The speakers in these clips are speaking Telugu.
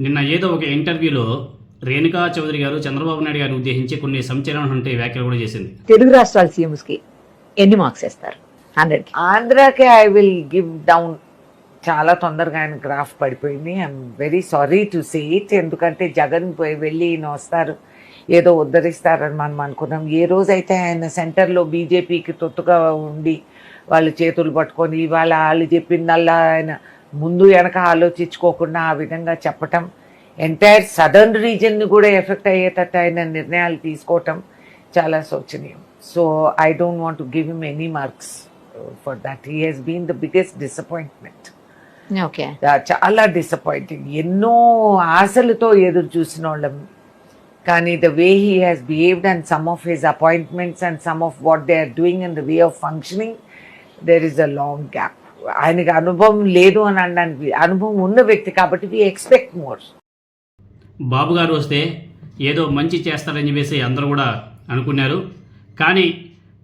నిన్న ఏదో ఒక ఇంటర్వ్యూలో రేణుకా చౌదరి గారు చంద్రబాబు నాయుడు గారిని ఉద్దేశించి కొన్ని సంచలనం ఉంటే వ్యాఖ్యలు కూడా చేసింది. తెలుగు రాష్ట్రాల సీఎంస్కి ఎన్ని మార్క్స్ వేస్తారు? హండ్రెడ్కి ఆంధ్రాకి ఐ విల్ గివ్ డౌన్. చాలా తొందరగా ఆయన గ్రాఫ్ పడిపోయింది. I'm very sorry to say it. ఎందుకంటే జగన్ పోయి వెళ్ళి ఈయన వస్తారు. ఏదో ఉద్ధరిస్తారని మనం అనుకున్నాం. ఏ రోజైతే ఆయన సెంటర్లో బీజేపీకి తొత్తుగా ఉండి వాళ్ళు చేతులు పట్టుకొని ఇవాళ వాళ్ళు చెప్పిందల్లా ఆయన ముందు వెనక ఆలోచించుకోకుండా ఆ విధంగా చెప్పటం ఎంటైర్ సదర్న్ రీజన్ని కూడా ఎఫెక్ట్ అయ్యేటట్టు ఆయన నిర్ణయాలు తీసుకోవటం చాలా శోచనీయం. So I don't want to give him any marks for that he he's been the biggest disappointment okay చాలా డిసప్పాయింటింగ్ ఎన్నో ఆశలతో ఎదురు చూసిన వాళ్ళం. కానీ the way he has behaved and some of his appointments and some of what they are doing and the way of functioning there is a long gap ఆయనకి అనుభవం లేదు అని అనడానికి అనుభవం ఉన్న వ్యక్తి కాబట్టి వి ఎక్స్పెక్ట్ మోర్ బాబు గారు వస్తే ఏదో మంచి చేస్తారని చెప్పేసి అందరూ కూడా అనుకున్నారు. కానీ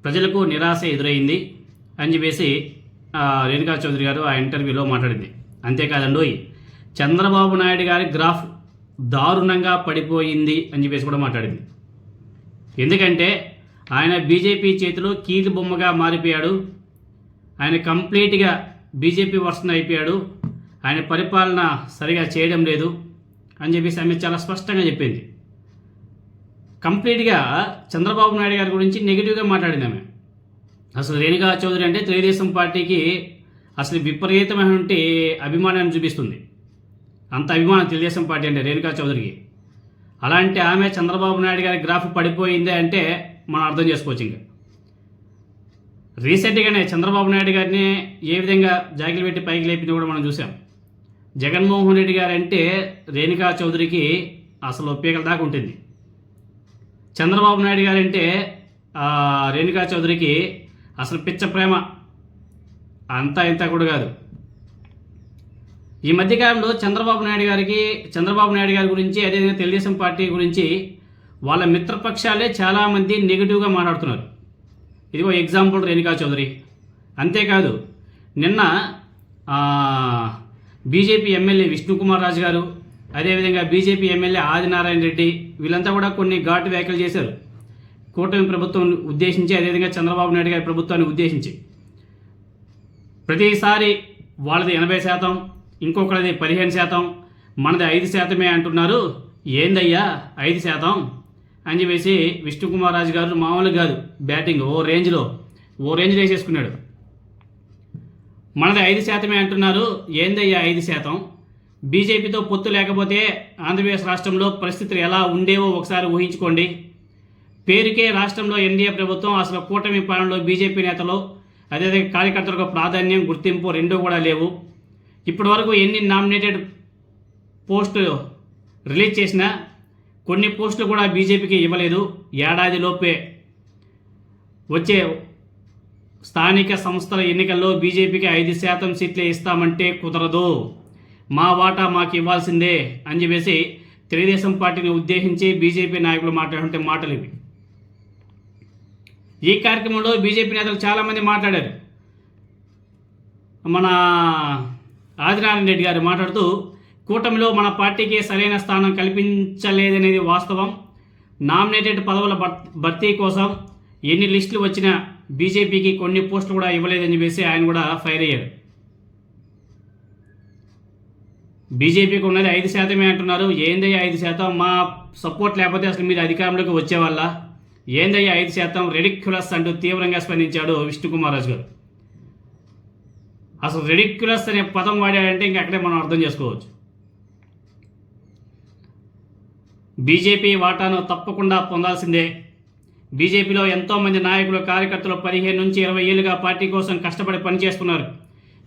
ప్రజలకు నిరాశ ఎదురైంది అని చెప్పేసి రేణుకా చౌదరి గారు ఆ ఇంటర్వ్యూలో మాట్లాడింది. అంతేకాదండి చంద్రబాబు నాయుడు గారి గ్రాఫ్ దారుణంగా పడిపోయింది అని చెప్పేసి కూడా మాట్లాడింది. ఎందుకంటే ఆయన బీజేపీ చేతిలో కీలు బొమ్మగా మారిపోయాడు. ఆయన కంప్లీట్గా బీజేపీ వర్షన్ అయిపోయాడు. ఆయన పరిపాలన సరిగా చేయడం లేదు అని చెప్పేసి ఆమె చాలా స్పష్టంగా చెప్పింది. కంప్లీట్గా చంద్రబాబు నాయుడు గారి గురించి నెగిటివ్గా మాట్లాడింది ఆమె. అసలు రేణుకా చౌదరి అంటే తెలుగుదేశం పార్టీకి అసలు విపరీతమైనటువంటి అభిమానాన్ని చూపిస్తుంది. అంత అభిమానం తెలుగుదేశం పార్టీ అంటే రేణుకా చౌదరికి. అలాంటి ఆమె చంద్రబాబు నాయుడు గారి గ్రాఫ్ పడిపోయింది అంటే మనం అర్థం చేసుకోవచ్చు ఇంకా. రీసెంట్గానే చంద్రబాబు నాయుడు గారిని ఏ విధంగా జాగిలు పెట్టి పైకి లేపింది కూడా మనం చూసాం జగన్మోహన్ రెడ్డి గారు అంటే రేణుకా చౌదరికి అసలు ఒప్పేకల దాకా ఉంటుంది. చంద్రబాబు నాయుడు గారు అంటే రేణుకా చౌదరికి అసలు పిచ్చ ప్రేమ. అంతా ఇంత కూడా కాదు. ఈ మధ్యకాలంలో చంద్రబాబు నాయుడు గారికి చంద్రబాబు నాయుడు గారి గురించి అదేవిధంగా తెలుగుదేశం పార్టీ గురించి వాళ్ళ మిత్రపక్షాలే చాలామంది నెగిటివ్గా మాట్లాడుతున్నారు. ఇదిగో ఎగ్జాంపుల్ రేణుకా చౌదరి. అంతేకాదు నిన్న బీజేపీ ఎమ్మెల్యే విష్ణుకుమార్ రాజు గారు అదేవిధంగా బీజేపీ ఎమ్మెల్యే ఆదినారాయణ రెడ్డి వీళ్ళంతా కూడా కొన్ని ఘాటు వ్యాఖ్యలు చేశారు. కూటమి ప్రభుత్వం ఉద్దేశించి అదేవిధంగా చంద్రబాబు నాయుడు గారి ప్రభుత్వాన్ని ఉద్దేశించి. ప్రతిసారి వాళ్ళది ఎనభై శాతం ఇంకొకరిది పదిహేను శాతం మనది ఐదు శాతమే అంటున్నారు. ఏందయ్యా ఐదు శాతం? అని చెప్పేసి విష్ణుకుమార్ రాజు గారు మామూలు కాదు బ్యాటింగ్ ఓ రేంజ్లో ఓ రేంజ్లో వేసేసుకున్నాడు. మనది ఐదు శాతమే అంటున్నారు ఏందయ్యా ఐదు శాతం? బీజేపీతో పొత్తు లేకపోతే ఆంధ్రప్రదేశ్ రాష్ట్రంలో పరిస్థితులు ఎలా ఉండేవో ఒకసారి ఊహించుకోండి. పేరుకే రాష్ట్రంలో ఎన్డీఏ ప్రభుత్వం అసలు కూటమి పాలనలో బీజేపీ నేతలు అదేవిధంగా కార్యకర్తలకు ప్రాధాన్యం గుర్తింపు రెండూ కూడా లేవు. ఇప్పటి వరకు ఎన్ని నామినేటెడ్ పోస్టు రిలీజ్ చేసినా కొన్ని పోస్టులు కూడా బీజేపీకి ఇవ్వలేదు. ఏడాదిలోపే వచ్చే స్థానిక సంస్థల ఎన్నికల్లో బీజేపీకి ఐదు శాతం సీట్లే ఇస్తామంటే కుదరదు. మా వాటా మాకు ఇవ్వాల్సిందే అని చెప్పేసి తెలుగుదేశం పార్టీని ఉద్దేశించి బీజేపీ నాయకులు మాట్లాడుతుంటే మాటలు ఇవి. ఈ కార్యక్రమంలో బీజేపీ నేతలు చాలామంది మాట్లాడారు. మన ఆదినారాయణ రెడ్డి గారు మాట్లాడుతూ కూటమిలో మన పార్టీకి సరైన స్థానం కల్పించలేదనేది వాస్తవం. నామినేటెడ్ పదవుల భర్తీ కోసం ఎన్ని లిస్టులు వచ్చినా బీజేపీకి కొన్ని పోస్టులు కూడా ఇవ్వలేదని చెప్పేసి ఆయన కూడా ఫైర్ అయ్యాడు బీజేపీకి ఉన్నది ఐదు శాతమే అంటున్నారు. ఏందయ్యా ఐదు శాతం? మా సపోర్ట్ లేకపోతే అసలు మీరు అధికారంలోకి వచ్చేవాళ్ళ? ఏందయ్యా ఐదు శాతం? రెడిక్యులస్ అంటూ తీవ్రంగా స్పందించాడు విష్ణుకుమార్ రాజు గారు. అసలు రెడిక్యులస్ అనే పదం వాడాడంటే ఇంకా అక్కడే మనం అర్థం చేసుకోవచ్చు. బీజేపీ వాటాను తప్పకుండా పొందాల్సిందే. బీజేపీలో ఎంతోమంది నాయకులు కార్యకర్తలు పదిహేను నుంచి ఇరవై ఏళ్ళుగా పార్టీ కోసం కష్టపడి పనిచేస్తున్నారు.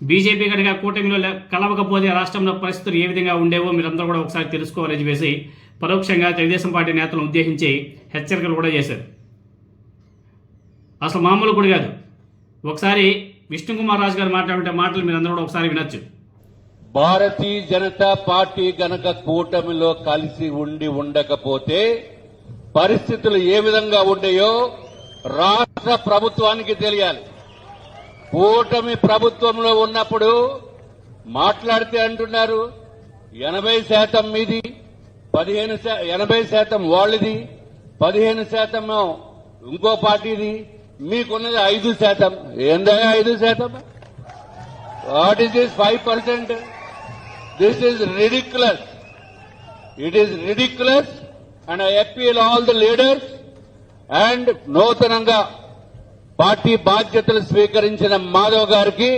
బీజేపీ కనుక కూటమిలో కలవకపోతే రాష్ట్రంలో పరిస్థితులు ఏ విధంగా ఉండేవో మీరందరూ కూడా ఒకసారి తెలుసుకోవాలని చెప్పేసి పరోక్షంగా తెలుగుదేశం పార్టీ నేతలను ఉద్దేశించి హెచ్చరికలు కూడా చేశారు. అసలు మామూలు కూడా కాదు. ఒకసారి విష్ణుకుమార్ రాజు గారు మాట్లాడే మాటలు మీరందరూ కూడా ఒకసారి వినొచ్చు. భారతీయ జనతా పార్టీ గనక కూటమిలో కలిసి ఉండి ఉండకపోతే పరిస్థితులు ఏ విధంగా ఉండేయో రాష్ట్ర ప్రభుత్వానికి తెలియాలి. కూటమి ప్రభుత్వంలో ఉన్నప్పుడు మాట్లాడితే అంటున్నారు ఎనభై శాతం మీది పదిహేను ఎనభై శాతం వాళ్ళది పదిహేను శాతం ఇంకో పార్టీది మీకున్నది ఐదు శాతం. ఏందా ఐదు శాతం? What is this five percent? This is ridiculous it is ridiculous and I appeal all the leaders and నూతనంగా పార్టీ బాధ్యతలు స్వీకరించిన మాధవ్ గారికి